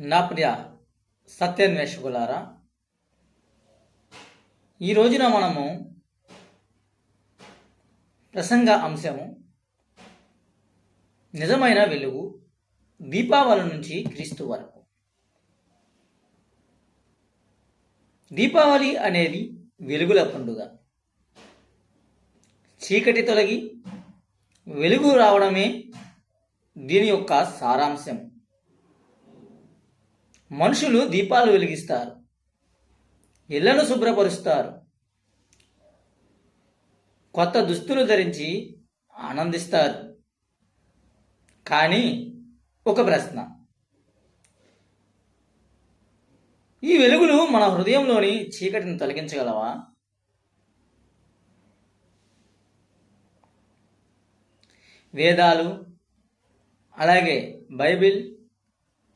నా ప్రియ సత్యాన్వేషకులారా ఈ రోజున మనము ప్రసంగ అంశము నిజమైన వెలుగు దీపావళి నుంచి క్రీస్తు వరకు. దీపావళి అనేది వెలుగుల పండుగ. చీకటి తొలగి వెలుగు రావడమే దీని యొక్క సారాంశం. మనుషులు దీపాలు వెలిగిస్తారు. ఇళ్ళను శుభ్రపరుస్తారు. కొత్త దుస్తులు ధరించి ఆనందిస్తారు. కానీ ఒక ప్రశ్న. ఈ వెలుగులు మన హృదయంలోని చీకటిని తొలగించగలవా? వేదాలు అలాగే బైబిల్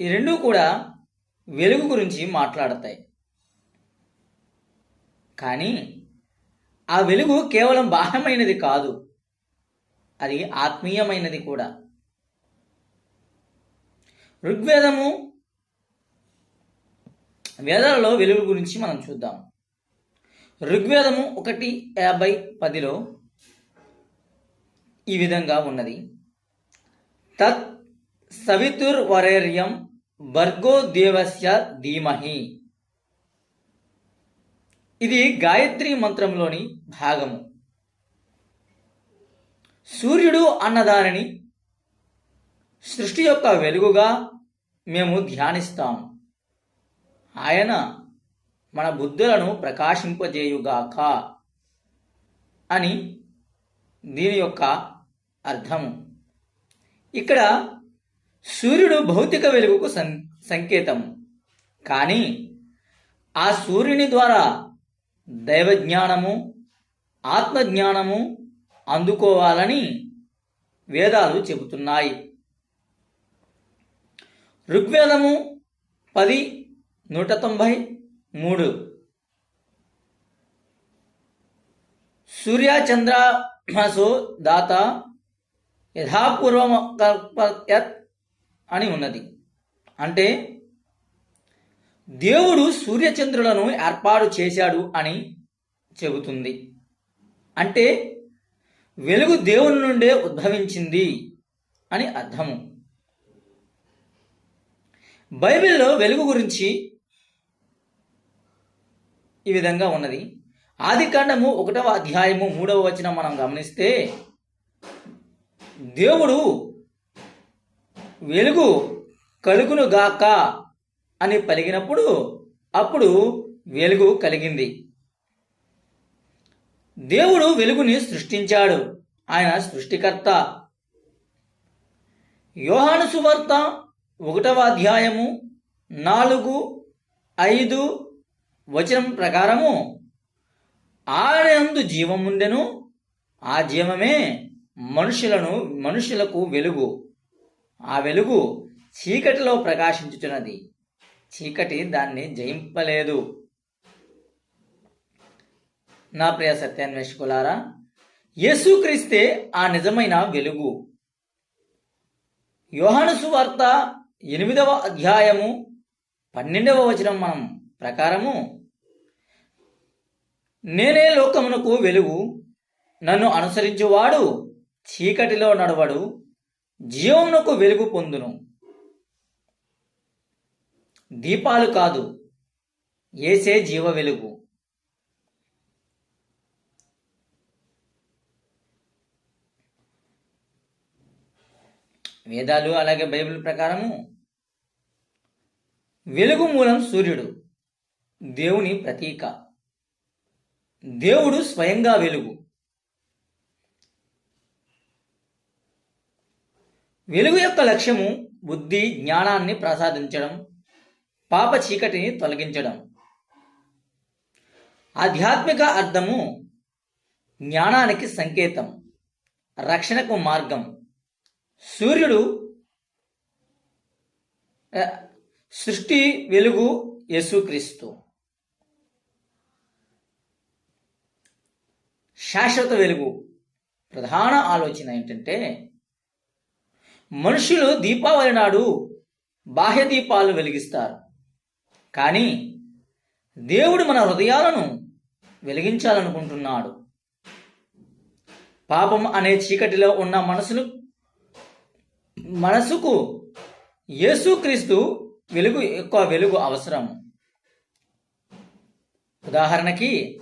ఈ రెండూ కూడా వెలుగు గురించి మాట్లాడతాయి. కానీ ఆ వెలుగు కేవలం బాహ్యమైనది కాదు అది ఆత్మీయమైనది కూడా. ఋగ్వేదము వేదాలలో వెలుగు గురించి మనం చూద్దాం. ఋగ్వేదము ఒకటి యాభై పదిలో ఈ విధంగా ఉన్నది. తత్ సవితుర్వరేర్యం భర్గో దేవస్య ధీమహి. ఇది గాయత్రి మంత్రంలోని భాగము. సూర్యుడు అన్నదానిని సృష్టి యొక్క వెలుగుగా మేము ధ్యానిస్తాం. ఆయన మన బుద్ధులను ప్రకాశింపజేయుగాక అని దీని యొక్క అర్థము. ఇక్కడ సూర్యుడు భౌతిక వెలుగుకు సం సంకేతం. కానీ ఆ సూర్యుని ద్వారా దైవజ్ఞానము ఆత్మజ్ఞానము అందుకోవాలని వేదాలు చెబుతున్నాయి. ఋగ్వేదము పది నూట తొంభై మూడు. సూర్యచంద్రమసో దాత యథాపూర్వం కల్పయత్ అని ఉన్నది. అంటే దేవుడు సూర్యచంద్రులను ఏర్పాటు చేశాడు అని చెబుతుంది. అంటే వెలుగు దేవుని నుండే ఉద్భవించింది అని అర్థము. బైబిల్లో వెలుగు గురించి ఈ విధంగా ఉన్నది. ఆది కాండము ఒకటవ అధ్యాయము మూడవ వచనం మనం గమనిస్తే దేవుడు వెలుగు కలుగును గాక అని పలిగినప్పుడు అప్పుడు వెలుగు కలిగింది. దేవుడు వెలుగుని సృష్టించాడు. ఆయన సృష్టికర్త. యోహాను సువార్త ఒకటవ అధ్యాయము నాలుగు ఐదు వచనం ప్రకారము ఆయనందు జీవముండెను ఆ జీవమే మనుషులను మనుషులకు వెలుగు. ఆ వెలుగు చీకటిలో ప్రకాశించుచున్నది. చీకటి దాన్ని జయింపలేదు. నా ప్రియ సత్యాన్వేషకులారా యేసుక్రీస్తే ఆ నిజమైన వెలుగు. యోహాను సువార్త ఎనిమిదవ అధ్యాయము పన్నెండవ వచనం మనం ప్రకారము నేనే లోకమునకు వెలుగు నన్ను అనుసరించువాడు చీకటిలో నడవడు జీవమునకు వెలుగు పొందును. దీపాలు కాదు ఏసే జీవ వెలుగు. వేదాలు అలాగే బైబిల్ ప్రకారము వెలుగు మూలం సూర్యుడు దేవుని ప్రతీక. దేవుడు స్వయంగా వెలుగు. వెలుగు యొక్క లక్ష్యము బుద్ధి జ్ఞానాన్ని ప్రసాదించడం పాప చీకటిని తొలగించడం. ఆధ్యాత్మిక అర్థము జ్ఞానానికి సంకేతం రక్షణకు మార్గం. సూర్యుడు సృష్టి వెలుగు యేసుక్రీస్తు. శాశ్వత వెలుగు. ప్రధాన ఆలోచన ఏంటంటే మనుషులు దీపావళి నాడు బాహ్య దీపాలు వెలిగిస్తారు. కానీ దేవుడు మన హృదయాలను వెలిగించాలనుకుంటున్నాడు. పాపం అనే చీకటిలో ఉన్న మనసును మనసుకు యేసుక్రీస్తు వెలుగు ఎక్కువ వెలుగు అవసరం. ఉదాహరణకి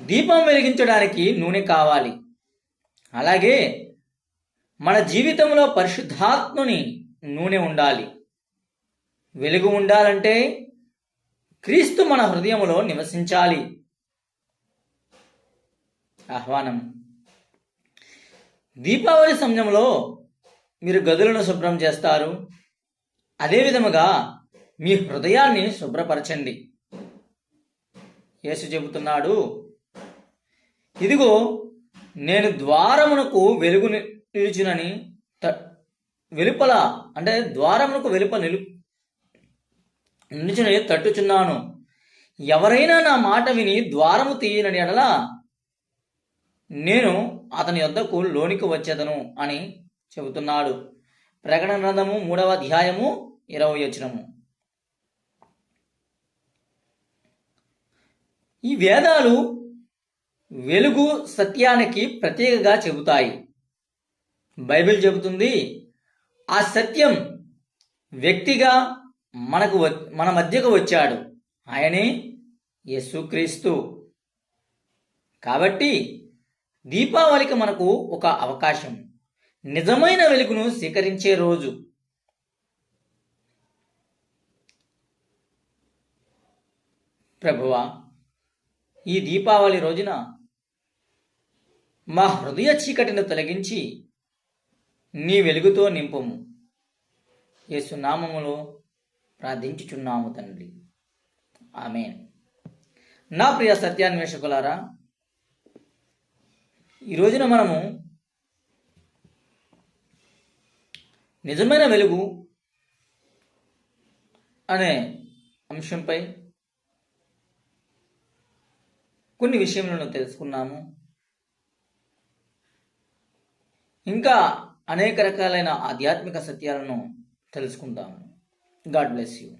దీపం వెలిగించడానికి నూనె కావాలి. అలాగే మన జీవితంలో పరిశుద్ధాత్ముని నూనె ఉండాలి. వెలుగు ఉండాలంటే క్రీస్తు మన హృదయంలో నివసించాలి. ఆహ్వానం. దీపావళి సమయంలో మీరు గదులను శుభ్రం చేస్తారు. అదే విధముగా మీ హృదయాన్ని శుభ్రపరచండి. యేసు చెబుతున్నాడు ఇదిగో నేను ద్వారమునకు వెలుగుని ని- త- వెలుపల అంటే ద్వారమునకు వెలుపల నిలు నిలిచిన తట్టుచున్నాను. ఎవరైనా నా మాట విని ద్వారము తీయనని ఎడల నేను అతని యొద్దకు లోనికి వచ్చేదను అని చెబుతున్నాడు. ప్రకటన గ్రంథము మూడవ అధ్యాయము ఇరవై వచనము. ఈ వేదాలు వెలుగు సత్యానికి ప్రత్యేకగా చెబుతాయి. బైబిల్ చెబుతుంది ఆ సత్యం వ్యక్తిగా మనకు వ- మన మధ్యకు వచ్చాడు. ఆయనే యేసుక్రీస్తు. కాబట్టి దీపావళికి మనకు ఒక అవకాశం. నిజమైన వెలుగును స్వీకరించే రోజు. ప్రభువా ఈ దీపావళి రోజున మా హృదయ చీకటిని తొలగించి నీ వెలుగుతో నింపము. యేసునామములో ప్రార్థించుచున్నాము తండ్రి. ఆమె నా ప్రియ సత్యాన్వేషకులారా ఈ రోజున మనము నిజమైన వెలుగు అనే అంశంపై కొన్ని విషయములను తెలుసుకున్నాము. ఇంకా అనేక రకాలైన ఆధ్యాత్మిక సత్యాలను తెలుసుకుందాము. God bless you.